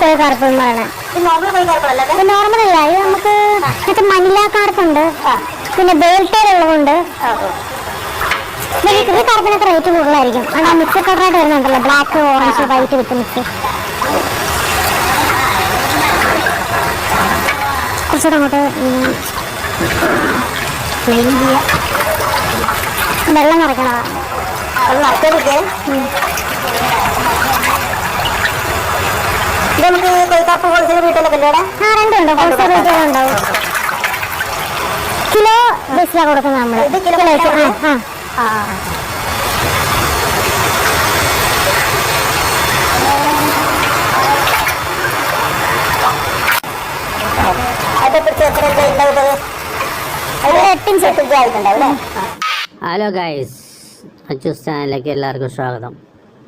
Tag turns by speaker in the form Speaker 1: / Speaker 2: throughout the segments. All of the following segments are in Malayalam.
Speaker 1: കോഴി കാർപ്പ് എന്ന് പറയുന്നത് ഇത് നോർമൽ അല്ല. ഇത് നമുക്ക് മറ്റേ മനില കാർപ്പുണ്ട് പിന്നെ ഇത് ഈ കാർപ്പിനൊക്കെ റേറ്റ് കൂടുതലായിരിക്കും. അത് മിക്സ് കളറായിട്ട് വരുന്നുണ്ടല്ലോ. Black orange white with mix കുറച്ചുകൂടെ അങ്ങോട്ട് clean ചെയ്യാം. വെള്ളം നിറയ്ക്കണതാണ്
Speaker 2: ഇത് നമുക്ക് കൊയ്ക്കാപ്പ് ഹോൾസെയിൽ വീട്ടിലൊക്കെ അല്ലേ
Speaker 1: ആ രണ്ടുണ്ട്. ഹോൾസെയിൽ റേറ്റുകൾ ഉണ്ടാവും. കിലോ ബസ്സിലാണ് കൊടുക്കുന്നത് നമ്മൾ
Speaker 2: ഇത് കിലോ?
Speaker 1: ആ ആ.
Speaker 3: ഹലോ ഗൈസ് അച്ചൂസ് ചാനലിലേക്ക് എല്ലാവർക്കും സ്വാഗതം.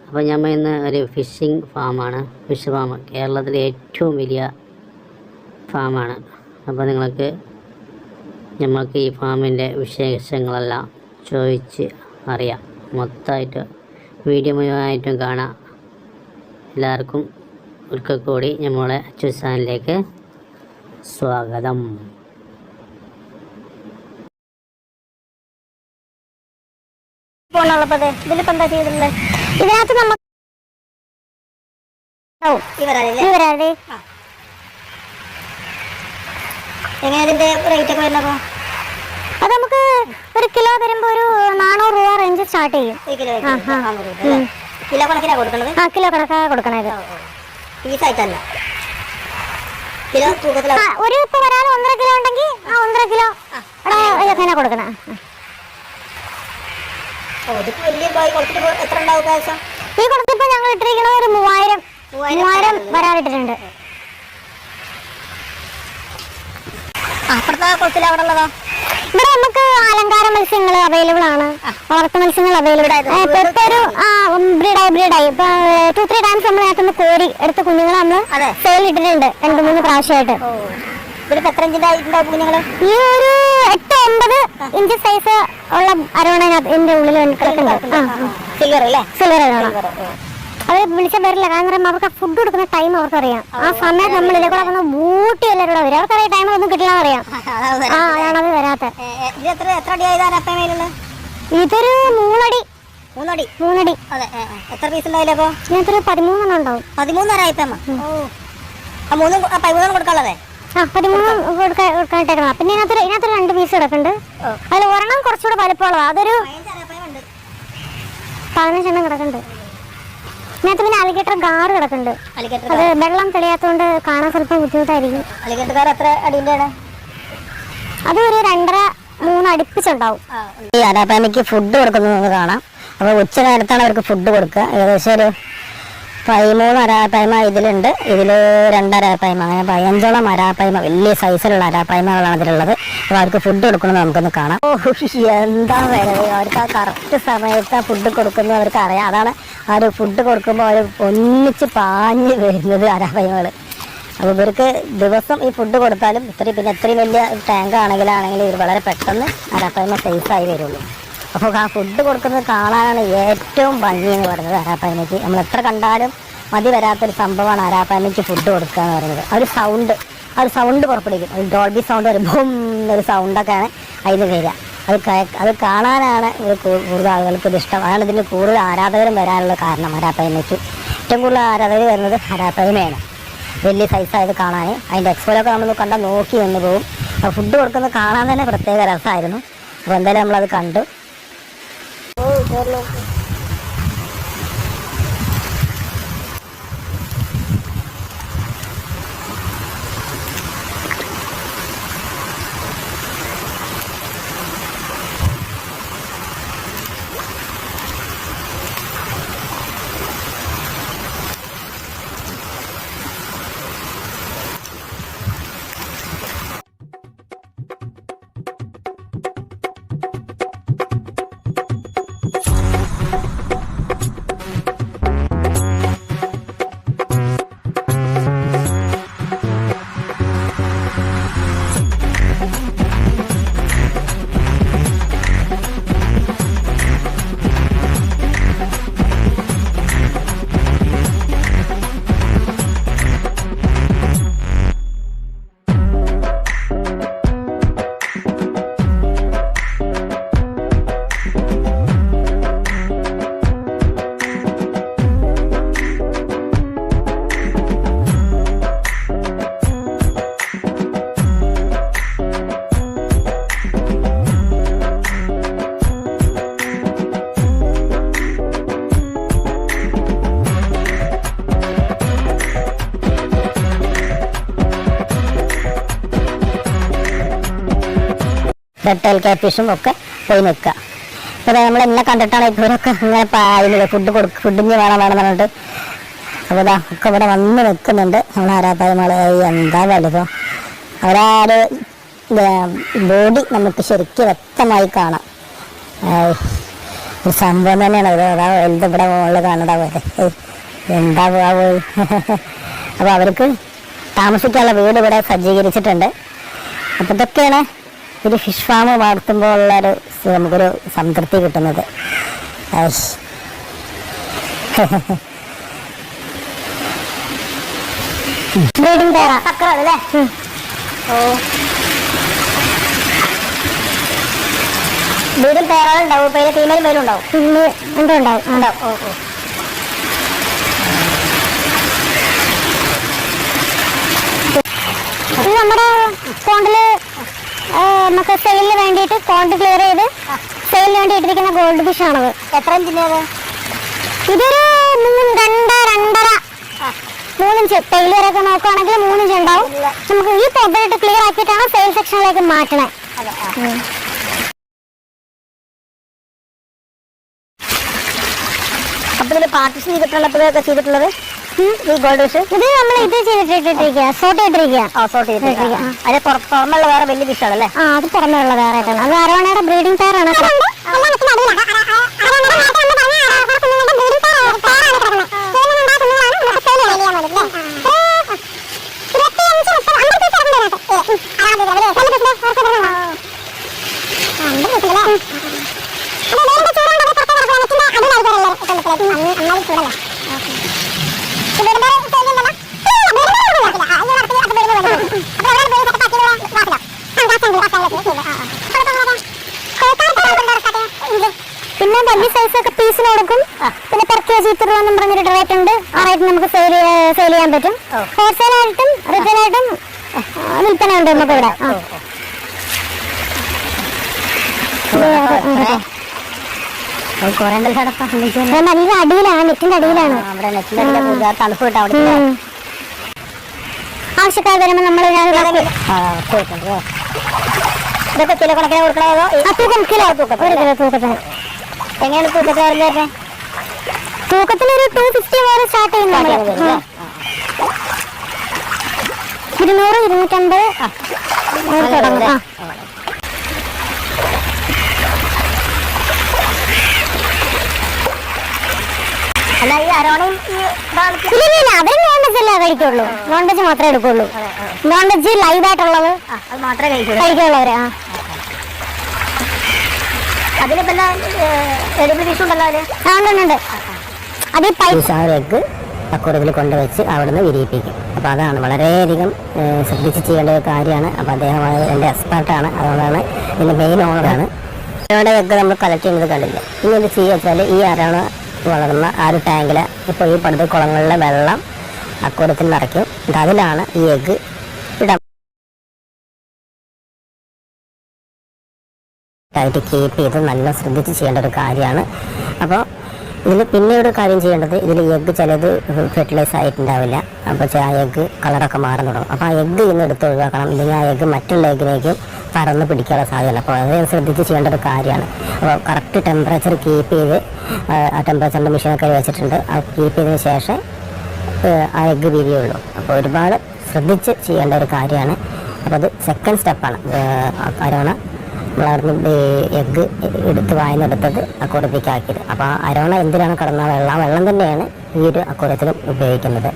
Speaker 3: അപ്പോൾ ഞമ്മ ഇന്ന് ഒരു ഫിഷിംഗ് ഫാമാണ്. ഫിഷ് ഫാം കേരളത്തിലെ ഏറ്റവും വലിയ ഫാമാണ്. അപ്പോൾ നിങ്ങൾക്ക് നമ്മൾക്ക് ഈ ഫാമിന്റെ വിശേഷങ്ങളെല്ലാം ചോദിച്ച് അറിയാം. മൊത്തമായിട്ട് വീഡിയോ മുഴുവനായിട്ടും കാണാം. എല്ലാവർക്കും ഒരിക്കൽ കൂടി നമ്മളെ ചുസാനിലേക്ക് സ്വാഗതം.
Speaker 1: ഇതിലിപ്പോ എന്താ ചെയ്തിട്ടുള്ളത്? ഇതിനകത്ത് നമുക്ക്
Speaker 2: എങ്ങനെ അതിന്റെ റേറ്റ് ഒക്കെ വരുന്നപ്പോ
Speaker 1: അത് നമുക്ക് ഒരു കിലോ വരുമ്പോ ഒരു നാനൂറ് രൂപ റേഞ്ച് സ്റ്റാർട്ട് ചെയ്യും.
Speaker 2: കിലോ കണക്കിനാ കൊടുക്കുന്നത്?
Speaker 1: ആ കിലോ കണക്കാ കൊടുക്കണത്.
Speaker 2: പീസായിട്ടല്ല കിലോ
Speaker 1: ഒരു ഇപ്പൊ ഒരാൾ ഒന്നര കിലോ ഉണ്ടെങ്കിൽ ആ ഒന്നര കിലോ ഇതൊക്കെ കൊടുക്കണ
Speaker 2: വലിയ എത്ര ഉണ്ടാവും പ്രാവശ്യം
Speaker 1: ഈ കൊടുത്തിപ്പോ ഞങ്ങൾ ഇട്ടിരിക്കുന്നത് ഒരു മൂവായിരം
Speaker 2: മൂവായിരം
Speaker 1: വരാറിട്ടിട്ടുണ്ട്
Speaker 2: അപ്പുറത്തെ കുളത്തിൽ അവിടെ ഉള്ളതോ?
Speaker 1: ഇവിടെ നമുക്ക് അലങ്കാര മത്സ്യങ്ങൾ അവൈലബിൾ ആണ്. വളർത്തു മത്സ്യങ്ങൾ അവൈലബിൾ ഇപ്പൊ ഇപ്പൊ ഒരു ബ്രീഡായി ബ്രീഡായി ഇപ്പൊ ടു ത്രീ ടൈംസ് നമ്മൾ നേരത്തെ കോരി എടുത്ത കുഞ്ഞുങ്ങളെ നമ്മൾ സെയിൽ ഇട്ടിട്ടുണ്ട് രണ്ട് മൂന്ന് പ്രാവശ്യമായിട്ട്.
Speaker 2: ഇതിലിപ്പോ എത്ര ഇഞ്ചിന്റെ ആയിട്ടുണ്ടാവും കുഞ്ഞുങ്ങൾ
Speaker 1: ഈ ഒരു എട്ട് ഒമ്പത് ഇഞ്ച് സൈസ് ഉള്ള അരവണതിനകത്ത് എന്റെ ഉള്ളിൽ കിടക്കുന്നുണ്ട്.
Speaker 2: സിൽവർ അല്ലേ?
Speaker 1: സിൽവർ അത് വരില്ല കാരണം അവർക്ക് ഫുഡ് കൊടുക്കുന്ന ടൈം അവർക്കറിയാം. ആ സമയത്ത് നമ്മൾ ഇതിലെ കൂടെ വന്ന് ഊട്ടി എല്ലാവരും കൂടെ വരും. അവർക്കറിയാം ടൈം ഒന്നും കിട്ടില്ല അറിയാം. ആ അതാണത് വരാത്ത
Speaker 2: ഇത് എത്ര എത്ര അടി ആയതാണ് അപ്പമേലുള്ളത്
Speaker 1: ഇതൊരു മൂന്നടി.
Speaker 2: മൂന്നടി?
Speaker 1: മൂന്നടി.
Speaker 2: അതെ. എത്ര പീസ് ഉണ്ടായില്ലേ അപ്പൊ?
Speaker 1: ഇതിനകത്ത് ഒരു പതിമൂന്നെണ്ണം ഉണ്ടാവും.
Speaker 2: പതിമൂന്നര ആ മൂന്നും പതിമൂന്നെണ്ണം പതിമൂന്നും കൊടുക്കാനുള്ളതേ?
Speaker 1: പതിമൂന്ന് കൊടുക്കാൻ കൊടുക്കാനിട്ടേക്കണം പിന്നെ ഇതിനകത്ത് ഇതിനകത്ത് രണ്ട് പീസ് കിടക്കുന്നുണ്ട് അതിൽ ഒരെണ്ണം കുറച്ചുകൂടെ വലിപ്പമുള്ളതാണ് അതൊരു പതിനഞ്ചെണ്ണം കിടക്കുന്നുണ്ട്. ഇതിനകത്ത് പിന്നെ അലിഗേറ്റർ ഗാറ് കിടക്കുന്നുണ്ട്.
Speaker 2: അലിഗേറ്റർ
Speaker 1: അത് വെള്ളം തെളിയാത്തതുകൊണ്ട് കാണാൻ സ്വല്പം ബുദ്ധിമുട്ടായിരിക്കും. അത് ഒരു രണ്ടര മൂന്ന് അടുപ്പിച്ചുണ്ടാവും.
Speaker 2: ഈ അരാപ്പാമയ്ക്ക് ഫുഡ് കൊടുക്കുന്നത് കാണാം. അപ്പോൾ ഉച്ച നേരത്താണ് അവർക്ക് ഫുഡ് കൊടുക്കുക. ഏകദേശം ഒരു പതിമൂന്ന് അരാപ്പായ്മ ഇതിലുണ്ട്. ഇതിൽ രണ്ടരാപ്പായ്മ അങ്ങനെ പതിനഞ്ചോളം അരാപ്പായ്മ വലിയ സൈസിലുള്ള അരാപ്പായ്മകളാണ് ഇതിലുള്ളത്. അപ്പോൾ അവർക്ക് ഫുഡ് കൊടുക്കുന്നത് നമുക്കൊന്ന് കാണാം. ഓ എന്താ വരവ് അവർക്ക് ആ കറക്റ്റ് സമയത്ത് ആ ഫുഡ് കൊടുക്കുന്നത് അവർക്ക് അറിയാം. അതാണ് ഒരു ഫുഡ് കൊടുക്കുമ്പോൾ അവർ ഒന്നിച്ച് പാഞ്ഞ് വരുന്നത് അരാപ്പായ്മകൾ അപ്പോൾ ഇവർക്ക് ദിവസം ഈ ഫുഡ് കൊടുത്താലും ഇത്രയും പിന്നെ ഇത്രയും വലിയ ടാങ്ക് ആണെങ്കിലാണെങ്കിൽ ഇവർ വളരെ പെട്ടെന്ന് അരാപ്പായ്മ സേഫായി വരുള്ളൂ. അപ്പോൾ ആ ഫുഡ് കൊടുക്കുന്നത് കാണാനാണ് ഏറ്റവും ഭംഗി എന്ന് പറയുന്നത് അരാപ്പായ്മയ്ക്ക് നമ്മൾ എത്ര കണ്ടാലും മതി വരാത്തൊരു സംഭവമാണ് അരാപ്പായ്മയ്ക്ക് ഫുഡ് കൊടുക്കുക എന്ന് പറയുന്നത്. ആ ഒരു സൗണ്ട് ആ ഒരു സൗണ്ട് പുറപ്പെടുവിക്കും. ഒരു ഡോൾബി സൗണ്ട് ഒരു ബും എന്നൊരു സൗണ്ടൊക്കെയാണ് അതിന് വരിക. അത് അത് കാണാനാണ് കൂടുതൽ ആളുകൾക്ക് ഇത് ഇഷ്ടം. അതാണ് ഇതിന് കൂടുതൽ ആരാധകരും വരാനുള്ള കാരണം അരാപ്പായ്മയ്ക്ക് ഏറ്റവും കൂടുതൽ ആരാധകർ വരുന്നത് അരാപ്പായ്മയാണ് വലിയ സൈസായത് കാണാൻ അതിന്റെ എക്സ്പോലൊക്കെ നമ്മൾ കണ്ടാൽ നോക്കി നിന്ന് പോകും. ഫുഡ് കൊടുക്കുന്നത് കാണാൻ തന്നെ പ്രത്യേക രസമായിരുന്നു. അപ്പോൾ എന്തായാലും നമ്മളത് കണ്ടു. 好了。റെഡ് ടൈൽ കാറ്റ്ഫിഷും ഒക്കെ പോയി നിൽക്കുക. അപ്പോൾ നമ്മൾ എന്നെ കണ്ടിട്ടാണ് ഇവരൊക്കെ ഇങ്ങനെ പായുന്നത് ഫുഡ് കൊടുക്കും ഫുഡിന് വേണം വേണം പറഞ്ഞിട്ട്. അപ്പോൾ ഇതാ ഒക്കെ ഇവിടെ വന്ന് നിൽക്കുന്നുണ്ട്. നമ്മൾ ആരാധകമാൾ എന്താ വലുതോ. അവരാര് ബോഡി നമുക്ക് ശരിക്കും വ്യക്തമായി കാണാം. ഒരു സംഭവം തന്നെയാണ്. ഇത് അതാ വലുത് ഇവിടെ മുകളിൽ കാണുന്നതാ പോലെ. എന്താ പോവാ പോയി. അപ്പോൾ അവർക്ക് താമസിക്കാനുള്ള വീട് ഇവിടെ സജ്ജീകരിച്ചിട്ടുണ്ട്. അപ്പോൾ ഇതൊക്കെയാണ് ഒരു ഫിഷ് ഫാം വളർത്തുമ്പോൾ ഉള്ളൊരു നമുക്കൊരു സംതൃപ്തി കിട്ടുന്നത്.
Speaker 1: ബ്രീഡിംഗ് പേരാ
Speaker 2: അല്ലേ വീടും പേരുണ്ടാവും പേര് ഫീമെയിൽ പേരും ഉണ്ടാവും.
Speaker 1: എന്താ ഉണ്ടാവും.
Speaker 2: ഉണ്ടാവും. ഓ ഓ.
Speaker 1: ഇത് നമ്മുടെ നമുക്ക് സെയിലിന് വേണ്ടിയിട്ട് കോണ്ട് ക്ലിയർ ചെയ്ത് സെയിലിന് വേണ്ടി ഇട്ടിരിക്കുന്ന ഗോൾഡ് ഫിഷ് ആണത്.
Speaker 2: എത്ര ഇഞ്ചിന്റെ
Speaker 1: ഇതൊരു മൂന്ന് രണ്ട് രണ്ടര. മൂന്നിഞ്ച് ടൈലറൊക്കെ നോക്കുകയാണെങ്കിൽ മൂന്നിഞ്ച് ഉണ്ടാവും. നമുക്ക് ഈ പൊബിലിട്ട് ക്ലിയർ ആക്കിയിട്ടാണ് സെയിൽ സെക്ഷനിലേക്ക് മാറ്റണേ.
Speaker 2: അപ്പോൾ ഇതിൽ പാർട്ടിഷൻ ചെയ്തിട്ടുള്ളപ്പോഴൊക്കെ ചെയ്തിട്ടുള്ളത്? ഗോൾഡ് ഫിഷ്
Speaker 1: ഇത് നമ്മൾ ഇത് ചെയ്തിട്ടിരിക്കുക സോട്ട് ചെയ്തിട്ടിരിക്കുക
Speaker 2: ആ അതിന് പുറമുള്ള വേറെ വലിയ ഫിഷാണല്ലേ
Speaker 1: ആ അത് പുറമേ ഉള്ള വേറെ അത് അരവണയുടെ ബ്രീഡിംഗ് പെയറാണ് പിന്നെ വലിയ സൈസ് ഒക്കെ പീസിന് കൊടുക്കും പിന്നെ പെർ കെ ജി ഇത്ര രൂപ എന്നും പറഞ്ഞൊരു റേറ്റ് ഉണ്ട് ആ റേറ്റ് നമുക്ക് സെയിൽ സെയിൽ ചെയ്യാൻ പറ്റും. ഹോൾസെയിൽ ആയിട്ടും റീറ്റെയിൽ ആയിട്ടും വിൽപ്പന ഉണ്ട് നമുക്ക് ഇവിടെ. നല്ല അടിയിലാണ് നെറ്റിന്റെ അടിയിലാണ്.
Speaker 2: തണുപ്പ്.
Speaker 1: ആവശ്യക്കാർ വരുമ്പോൾ നമ്മൾ
Speaker 2: ആ പോയിട്ടുണ്ട് ഇതൊക്കെ കിലോ കണക്കിന് കൊടുക്കണോ
Speaker 1: തൂക്കം കിലോ. തൂക്കം ഒരു കിലോ തൂക്കത്തിന്
Speaker 2: എങ്ങനെയാണ് തൂക്കത്തെ വരുന്നത്
Speaker 1: തൂക്കത്തിന് ഒരു ടു ഫിഫ്റ്റി വരെ സ്റ്റാർട്ട് ചെയ്യുന്നുണ്ട്. ഇരുന്നൂറ് ഇരുന്നൂറ്റമ്പത്. തുടങ്ങും. ആ.
Speaker 2: അല്ല ഈ അരോണയും
Speaker 1: ഇല്ല അവർ നോൺ വെജ് അല്ലേ കഴിക്കുള്ളൂ. നോൺ വെജ് മാത്രമേ എടുക്കുള്ളൂ. നോൺ വെജ് ലൈവ് ആയിട്ടുള്ളത്
Speaker 2: മാത്രമേ കഴിക്കുള്ളൂ.
Speaker 1: കഴിക്കുള്ളവര് ആ.
Speaker 2: അതിന് പിന്നെ എഡിബിൾ ഫിഷ് ഉണ്ടല്ലോ
Speaker 1: ആ, ഉണ്ട്, ഉണ്ട്, ഈ പൈസ
Speaker 2: എഗ്ഗ് അക്കൂടത്തിൽ കൊണ്ടുവച്ച് അവിടുന്ന് വിരിയിപ്പിക്കും. അപ്പോൾ അതാണ് വളരെയധികം ശ്രദ്ധിച്ച് ചെയ്യേണ്ട ഒരു കാര്യമാണ്. അപ്പോൾ അദ്ദേഹം എന്റെ എക്സ്പെർട്ടാണ് അതുകൊണ്ടാണ് ഇതിന്റെ മെയിൻ ഓണറാണ് ഇവിടെ എഗ്ഗ് നമ്മൾ കളക്ട് ചെയ്യുന്നത് കണ്ടില്ല? ഇനി എന്ത് ചെയ്യുക വെച്ചാൽ ഈ അരണ വളർന്ന ആ ഒരു ടാങ്കിൽ ഇപ്പോൾ ഈ പടുത്ത കുളങ്ങളിലെ വെള്ളം അക്കൂടത്തിൽ നിറയ്ക്കും. അതിലാണ് ഈ എഗ്ഗ് ഇടാം. ആയിട്ട് കീപ്പ് ചെയ്ത് നല്ല ശ്രദ്ധിച്ച് ചെയ്യേണ്ട ഒരു കാര്യമാണ്. അപ്പോൾ ഇതിൽ പിന്നെ ഒരു കാര്യം ചെയ്യേണ്ടത് ഇതിൽ എഗ്ഗ് ചിലത് ഫെർട്ടിലൈസ് ആയിട്ടുണ്ടാവില്ല. അപ്പോൾ ആ എഗ്ഗ് കളറൊക്കെ മാറി തുടങ്ങും. അപ്പോൾ ആ എഗ്ഗ് ഇന്ന് എടുത്ത് ഒഴിവാക്കണം. ഇല്ലെങ്കിൽ ആ എഗ്ഗ് മറ്റുള്ള എഗ്ഗിലേക്കും പറന്ന് പിടിക്കാനുള്ള സാധ്യതയുണ്ട്. അപ്പോൾ അത് ശ്രദ്ധിച്ച് ചെയ്യേണ്ട ഒരു കാര്യമാണ്. അപ്പോൾ കറക്റ്റ് ടെമ്പറേച്ചർ കീപ്പ് ചെയ്ത് ആ, ആ ടെമ്പറേച്ചറിന്റെ മെഷീനൊക്കെ വെച്ചിട്ടുണ്ട്. അത് കീപ്പ് ചെയ്തതിന് ശേഷം ആ എഗ്ഗ് വിരിയുള്ളൂ അപ്പോൾ ഒരുപാട് ശ്രദ്ധിച്ച് ചെയ്യേണ്ട ഒരു കാര്യമാണ്. അപ്പോൾ അത് സെക്കൻഡ് സ്റ്റെപ്പാണ് അരോണ നമ്മളവിടുന്ന് എഗ്ഗ് എടുത്ത് വായനെടുത്തത് അക്കൂടത്തേക്ക് ആക്കിയത് അപ്പോൾ ആ അരോണ എന്തിനാണ് കടന്ന വെള്ളം ആ വെള്ളം തന്നെയാണ് ഈ ഒരു അക്കൂടത്തിലും ഉപയോഗിക്കുന്നത്.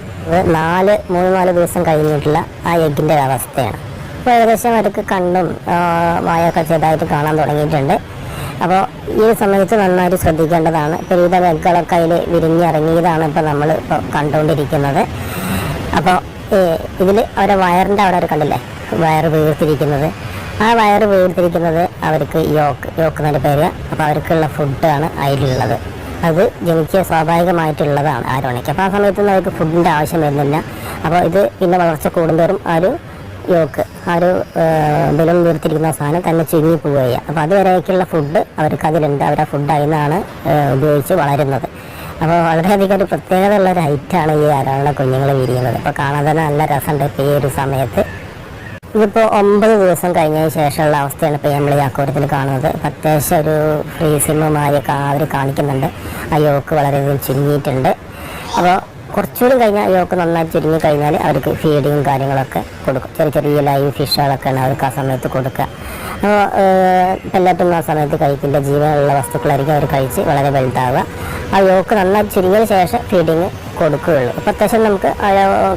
Speaker 2: നാല് മൂന്ന് നാല് ദിവസം കഴിഞ്ഞിട്ടുള്ള ആ എഗ്ഗിന്റെ അവസ്ഥയാണ്. അപ്പോൾ ഏകദേശം അവർക്ക് കണ്ണും വായൊക്കെ ചെറുതായിട്ട് കാണാൻ തുടങ്ങിയിട്ടുണ്ട്. അപ്പോൾ ഈ സംബന്ധിച്ച് നന്നായിട്ട് ശ്രദ്ധിക്കേണ്ടതാണ്. പെരുവിധ വെഗ്ഗുകളൊക്കെ അതിൽ വിരിഞ്ഞിറങ്ങിയതാണ് ഇപ്പോൾ നമ്മൾ ഇപ്പോൾ കണ്ടുകൊണ്ടിരിക്കുന്നത്. അപ്പോൾ ഇതിൽ അവരെ വയറിന്റെ അവിടെ അവർ കണ്ടില്ലേ? വയറ് വീർത്തിരിക്കുന്നത്. ആ വയറ് വേർതിരിക്കുന്നത് അവർക്ക് യോക്ക് യോക്ക് എന്നൊരു പേര്. അപ്പോൾ അവർക്കുള്ള ഫുഡാണ് അതിലുള്ളത്. അത് ജനിച്ച സ്വാഭാവികമായിട്ടുള്ളതാണ് ആരോണിക്ക്. അപ്പോൾ ആ സമയത്തൊന്നും അവർക്ക് ഫുഡിന്റെ ആവശ്യം വരുന്നില്ല. അപ്പോൾ ഇത് പിന്നെ വളർച്ച കൂടുന്തോറും ആ ഒരു യോക്ക് ആ ഒരു ബലം വീർത്തിരിക്കുന്ന സാധനം തന്നെ ചുരുങ്ങി പോവുകയാണ് അപ്പോൾ അതുവരേക്കുള്ള ഫുഡ് അവർക്ക് അതിലുണ്ട്. അവരുടെ ഫുഡ് അതിൽ നിന്നാണ് ഉപയോഗിച്ച് വളരുന്നത്. അപ്പോൾ വളരെയധികം ഒരു പ്രത്യേകത ഉള്ള ഒരു ഹൈറ്റാണ് ഈ ആരാള കുഞ്ഞുങ്ങൾ വിരിയുന്നത്. അപ്പോൾ കാണാൻ തന്നെ നല്ല രസമുണ്ട്. ഇപ്പോൾ ഈ ഒരു സമയത്ത് ഇതിപ്പോൾ ഒമ്പത് ദിവസം കഴിഞ്ഞതിന് ശേഷമുള്ള അവസ്ഥയാണ് ഇപ്പോൾ നമ്മൾ ഈ അക്കൂട്ടത്തിൽ കാണുന്നത്. അത്യാവശ്യം ഒരു ഫ്രീസിമുമായി അവർ കാണിക്കുന്നുണ്ട്. ആ യോക്ക് വളരെയധികം ചുരുങ്ങിയിട്ടുണ്ട്. അപ്പോൾ കുറച്ചുകൂടി കഴിഞ്ഞാൽ യോക്ക് നന്നായി ചുരുങ്ങി കഴിഞ്ഞാൽ അവർക്ക് ഫീഡിങ്ങും കാര്യങ്ങളൊക്കെ കൊടുക്കും. ചെറിയ ചെറിയ ലൈവ് ഫിഷുകളൊക്കെയാണ് അവർക്ക് ആ സമയത്ത് കൊടുക്കുക. അപ്പോൾ പെല്ലറ്റൊന്നും ആ സമയത്ത് കഴിക്കില്ല. ജീവനുള്ള വസ്തുക്കളായിരിക്കും അവർ കഴിച്ച് വളരെ വലുതാവുക. ആ യോക്ക് നന്നായി ചുരുങ്ങിയ ശേഷം ഫീഡിങ് കൊടുക്കുകയുള്ളൂ. അപ്പോൾ അത്യാവശ്യം നമുക്ക്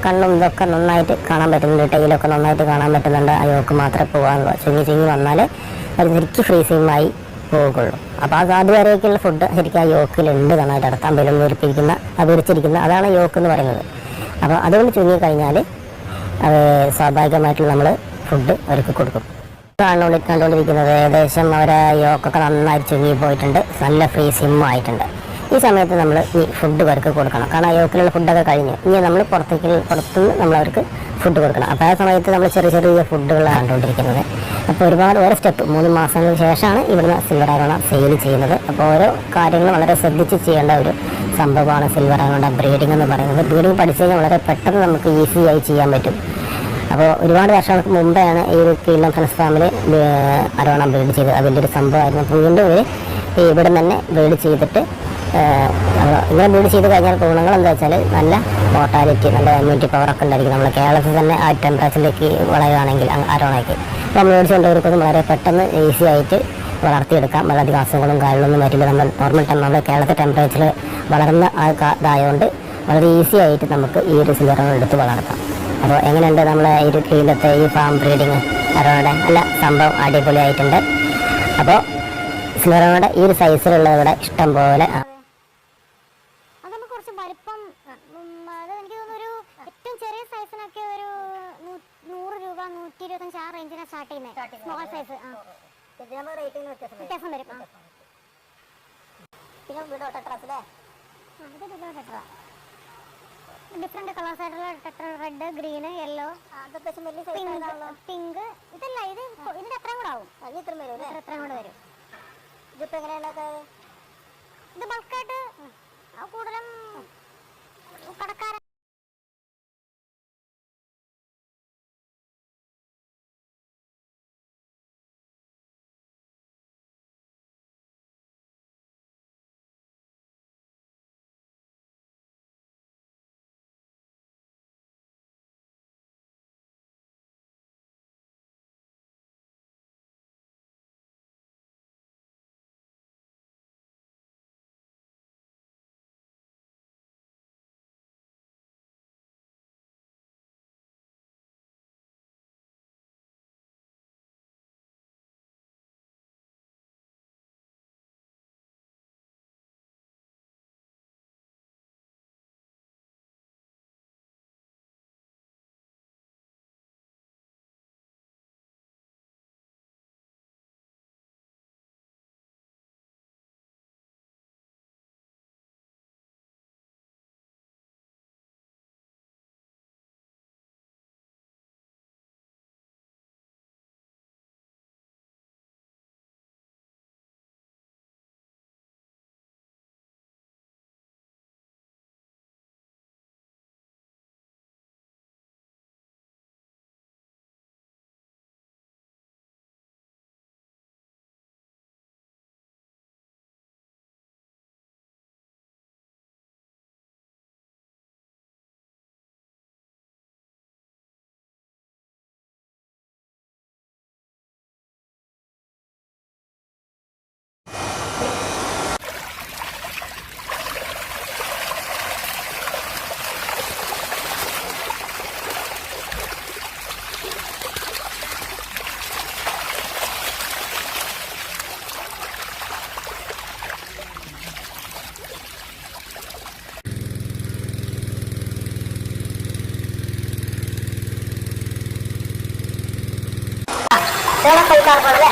Speaker 2: കണ്ണും ഇതൊക്കെ നന്നായിട്ട് കാണാൻ പറ്റുന്നുണ്ട്. ടൈലൊക്കെ നന്നായിട്ട് കാണാൻ പറ്റുന്നുണ്ട്. ആ യോക്ക് മാത്രമേ പോകാനുള്ളൂ. ചുരുങ്ങി ചുരുങ്ങി വന്നാൽ അത് ശരിക്കും ഫ്രീസിങ്ങായി പോകുള്ളൂ. അപ്പോൾ അത് അതുവരെയൊക്കെയുള്ള ഫുഡ് ശരിക്കും ആ യോക്കിലുണ്ട്. നന്നായിട്ട് അടക്കാൻ പോലും വീർപ്പിക്കുന്ന അത് വിരിച്ചിരിക്കുന്ന അതാണ് യോക്ക് എന്ന് പറയുന്നത്. അപ്പോൾ അതുകൊണ്ട് ചുരുങ്ങിക്കഴിഞ്ഞാൽ അത് സ്വാഭാവികമായിട്ടുള്ള നമ്മൾ ഫുഡ് അവർക്ക് കൊടുക്കും. കണ്ടുകൊണ്ട് കണ്ടുകൊണ്ടിരിക്കുന്നത് ഏകദേശം അവരെ യോക്കൊക്കെ നന്നായി ചുരുങ്ങി പോയിട്ടുണ്ട്. നല്ല ഫ്രീ സിമ്മും ആയിട്ടുണ്ട് ഈ സമയത്ത് നമ്മൾ ഈ ഫുഡ് അവർക്ക് കൊടുക്കണം. കാരണം യോക്കിലുള്ള ഫുഡൊക്കെ കഴിഞ്ഞ്. ഇനി നമ്മൾ പുറത്തേക്ക് പുറത്തുനിന്ന് നമ്മൾ അവർക്ക് ഫുഡ് കൊടുക്കണം. അപ്പോൾ ആ സമയത്ത് നമ്മൾ ചെറിയ ചെറിയ ഫുഡുകളാണ് കണ്ടുകൊണ്ടിരിക്കുന്നത്. അപ്പോൾ ഒരുപാട് ഓരോ സ്റ്റെപ്പ് മൂന്ന് മാസങ്ങൾക്ക് ശേഷമാണ് ഇവിടുന്ന് സിൽവർ ആരോണ സെയിൽ ചെയ്യുന്നത്. അപ്പോൾ ഓരോ കാര്യങ്ങൾ വളരെ ശ്രദ്ധിച്ച് ചെയ്യേണ്ട ഒരു സംഭവമാണ് സിൽവർ ആരോണ ബ്രീഡിംഗ് എന്ന് പറയുന്നത്. ബ്രീഡിംഗ് പഠിച്ചു കഴിഞ്ഞാൽ വളരെ പെട്ടെന്ന് നമുക്ക് ഈസിയായി ചെയ്യാൻ പറ്റും. അപ്പോൾ ഒരുപാട് വർഷങ്ങൾക്ക് മുമ്പാണ് ഈ ഒരു കീലം ഫ്രണ്ട്സ് ഫാമിലി അരോണ ബ്രീഡ് ചെയ്തത്. അതിന്റെ ഒരു സംഭവമായിരുന്നു. അപ്പോൾ വീണ്ടും ഇവർ ഇവിടെ തന്നെ ബ്രീഡ് ചെയ്തിട്ട് ഇങ്ങനെ ബിൽഡ് ചെയ്ത് കഴിഞ്ഞാൽ ഗുണങ്ങൾ എന്താ വെച്ചാൽ നല്ല മോട്ടാലിറ്റി നല്ല ഇമ്മ്യൂണിറ്റി ഒക്കെ ഉണ്ടായിരിക്കും. നമ്മൾ കേരളത്തിൽ തന്നെ ആ ടെമ്പറേച്ചറിലേക്ക് വളരുകയാണെങ്കിൽ അരോണയ്ക്ക് അപ്പോൾ നമ്മൾ മേടിച്ചുകൊണ്ടവർക്കൊന്നും വളരെ പെട്ടെന്ന് ഈസി ആയിട്ട് വളർത്തിയെടുക്കാം. വളരെയധികം അസുഖങ്ങളും കാര്യങ്ങളൊന്നും വരില്ല. നമ്മൾ നോർമൽ ടെം നമ്മുടെ കേരളത്തെ ടെമ്പറേച്ചറിൽ വളർന്ന ഇതായതുകൊണ്ട് വളരെ ഈസി ആയിട്ട് നമുക്ക് ഈ ഒരു സിലറോൺ എടുത്ത് വളർത്താം. അപ്പോൾ എങ്ങനെയുണ്ട് നമ്മളെ ഈ ഒരു കീഴിലത്തെ ഈ ഫാം ബ്രീഡിങ് അരോണയുടെ നല്ല സംഭവം അടിപൊളിയായിട്ടുണ്ട്. അപ്പോൾ സിലറോണയുടെ ഈ ഒരു സൈസിലുള്ളവരുടെ ഇഷ്ടം പോലെ ആ,
Speaker 1: അത് നമുക്ക് കുറച്ച് വലിപ്പം ഉം, അത് എനിക്ക് തോന്നുന്നു ഒരു ഏറ്റവും ചെറിയ സൈസിനൊക്കെ ഒരു നൂ- നൂറ് രൂപ നൂറ്റി ഇരുപത്തഞ്ച് ആ റേഞ്ചിനാണ് സ്റ്റാർട്ട് ചെയ്യുന്നത് സ്മോൾ സൈസ് ആ വ്യത്യാസം വരും ആ ഡിഫറെന്റ് കളേഴ്സ് ആയിട്ടുള്ള tetra red green yellow pink ഇതല്ല ഇത് ഇതിന്റെ അത്രയും കൂടെ ആവും. ഇത്ര അത്രയും കൂടെ വരും. ഇത് ബൾക്കായിട്ട് കൂടുതലും കടക്കാരൻ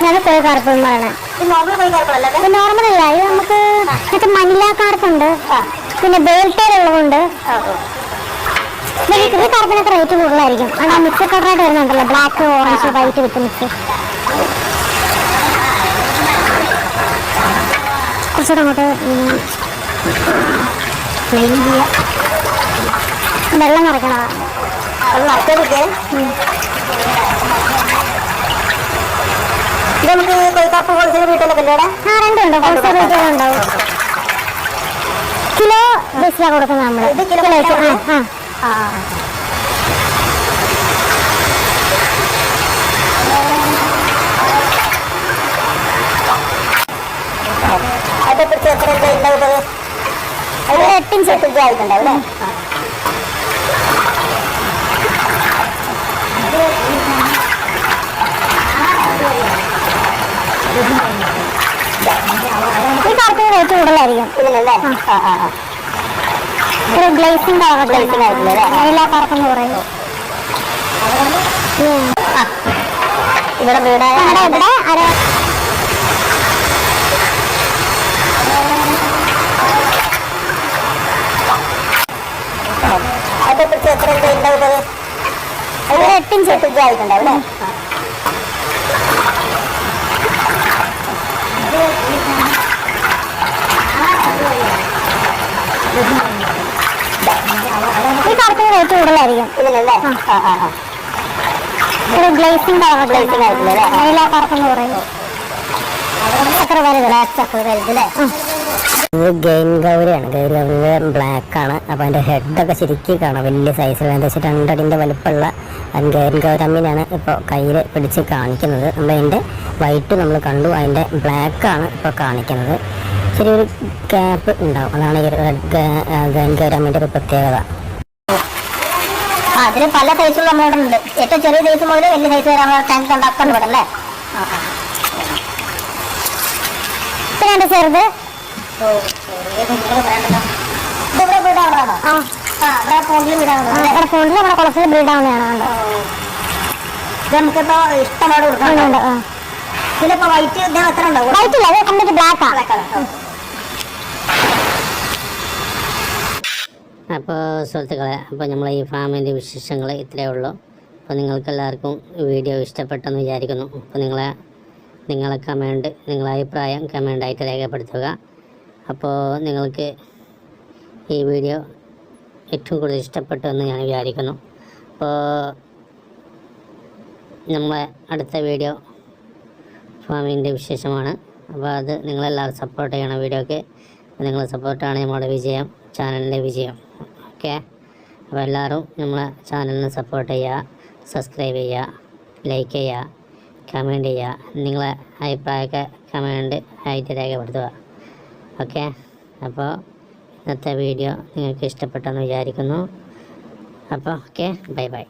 Speaker 1: ഞാൻ കോഴി കാർപ്പ് എന്ന് പറയണേ ഇത് നോർമൽ അല്ല. ഇത് നമുക്ക് മറ്റേ മനില കാർപ്പുണ്ട്. പിന്നെ ബേൾട്ടേൽ ഉള്ളതുണ്ട്. ഈ കാർപ്പിനൊക്കെ റേറ്റ് കൂടുതലായിരിക്കും. കാരണം മിക്സ് കളറായിട്ട് വരുന്നുണ്ടല്ലോ. Black orange white with mix കുറച്ചുകൂടെ അങ്ങോട്ട് ചെയ്യാം. വെള്ളം നിറയ്ക്കണതാ ഉം.
Speaker 2: ഇത് നമുക്ക് കൊയ്ക്കാപ്പ് ഹോൾസെയിൽ വീട്ടിലൊക്കെ ഇല്ലേ
Speaker 1: ആ രണ്ടുണ്ട് ഹോൾസെയിൽ ഉണ്ടാവും കിലോ ബേസിലാണ് കൊടുക്കുന്നത് നമ്മൾ
Speaker 2: ഇത് കിലോ
Speaker 1: ആ, ആ.
Speaker 2: അതിനെ കുറിച്ച് എത്ര ഉണ്ടാവുന്നത്
Speaker 1: ഒരു എട്ടിഞ്ച്
Speaker 2: എട്ടിഞ്ച് ആയിട്ടുണ്ടാവും
Speaker 1: ഈ കറുപ്പിന് റേറ്റ് കൂടുതലായിരിക്കും ഒരു ഗ്ലേസിംഗ്? എല്ലാ കറുപ്പെന്ന് പറയും.
Speaker 2: ഇവിടെ
Speaker 1: ഇവിടെ അര
Speaker 2: അതിനെ കുറിച്ച് എത്ര ഉണ്ടാവുന്നത്
Speaker 1: ഒരു എട്ടിഞ്ച്.
Speaker 2: എട്ടിഞ്ച് ആയിട്ടുണ്ടാവും
Speaker 1: ഈ കറുപ്പിന് റേറ്റ് കൂടുതലായിരിക്കും. ഗ്ലേസിംഗ്? എല്ലാ കറുപ്പെന്ന് പറയും.
Speaker 2: ഇത് ഗെയിൻ ഗൗരിയാണ്. ഗൗരി ഗൗരി ബ്ലാക്ക് ആണ്. അപ്പോൾ അതിന്റെ ഹെഡൊക്കെ ശരിക്കും കാണാം. വലിയ സൈസിൽ ഏകദേശം രണ്ടടിന്റെ വലുപ്പമുള്ള ഗെയിൻ ഗൗരമ്മിനാണ് ഇപ്പോൾ കയ്യിൽ പിടിച്ച് കാണിക്കുന്നത്. അപ്പോൾ അതിന്റെ വൈറ്റ് നമ്മൾ കണ്ടു. അതിന്റെ ബ്ലാക്ക് ആണ് ഇപ്പോൾ കാണിക്കുന്നത്. ചെറിയൊരു ഗ്യാപ്പ് ഉണ്ടാവും. അതാണ് ഈ ഗെയിൻ ഗൗരമ്മിന്റെ ഒരു പ്രത്യേകത. അതിന് പല സൈസുള്ള ഉണ്ട്. ഏറ്റവും ചെറിയ സൈസ് മുതൽ വലിയ സൈസ് വരെ നമ്മളെ ടാങ്ക് ഉണ്ടാക്കുന്നുണ്ട് ഇവിടെ അല്ലേ
Speaker 1: പിന്നെ ചെറുത്
Speaker 2: ഫോണിൽ
Speaker 1: നമ്മുടെ കുളത്തിൽ ബ്രീഡ് ആവുന്നതാണ് കണ്ടോ
Speaker 2: ഇത് നമുക്കിപ്പോ ഇഷ്ടമാണ് ഇതിലിപ്പോ വൈറ്റ് എത്ര ഉണ്ടാവും
Speaker 1: വൈറ്റ് ഇല്ല കണ്ടിട്ട് ബ്ലാക്ക് ആണ്
Speaker 3: അപ്പോൾ സുഹൃത്തുക്കളെ അപ്പോൾ നമ്മൾ ഈ ഫാമിന്റെ വിശേഷങ്ങൾ ഇത്രയേ ഉള്ളൂ. അപ്പോൾ നിങ്ങൾക്കെല്ലാവർക്കും വീഡിയോ ഇഷ്ടപ്പെട്ടെന്ന് വിചാരിക്കുന്നു. അപ്പോൾ നിങ്ങളെ നിങ്ങളെ കമന്റ് നിങ്ങളെ അഭിപ്രായം കമന്റായിട്ട് രേഖപ്പെടുത്തുക. അപ്പോൾ നിങ്ങൾക്ക് ഈ വീഡിയോ ഏറ്റവും കൂടുതൽ ഇഷ്ടപ്പെട്ടു എന്ന് ഞാൻ വിചാരിക്കുന്നു. അപ്പോൾ നമ്മളെ അടുത്ത വീഡിയോ ഫാമിന്റെ വിശേഷമാണ്. അപ്പോൾ അത് നിങ്ങളെല്ലാവരും സപ്പോർട്ട് ചെയ്യണം വീഡിയോക്ക്. നിങ്ങൾ സപ്പോർട്ടാണ് നമ്മുടെ വിജയം ചാനലിന്റെ വിജയം. ഓക്കെ. അപ്പോൾ എല്ലാവരും നമ്മളെ ചാനലിനെ സപ്പോർട്ട് ചെയ്യുക സബ്സ്ക്രൈബ് ചെയ്യുക ലൈക്ക് ചെയ്യുക കമന്റ് ചെയ്യുക നിങ്ങളെ അഭിപ്രായമൊക്കെ കമന്റ് ആയിട്ട് രേഖപ്പെടുത്തുക. ഓക്കെ? അപ്പോൾ ഇന്നത്തെ വീഡിയോ നിങ്ങൾക്ക് ഇഷ്ടപ്പെട്ടെന്ന് വിചാരിക്കുന്നു. അപ്പോൾ ഓക്കെ ബൈ ബൈ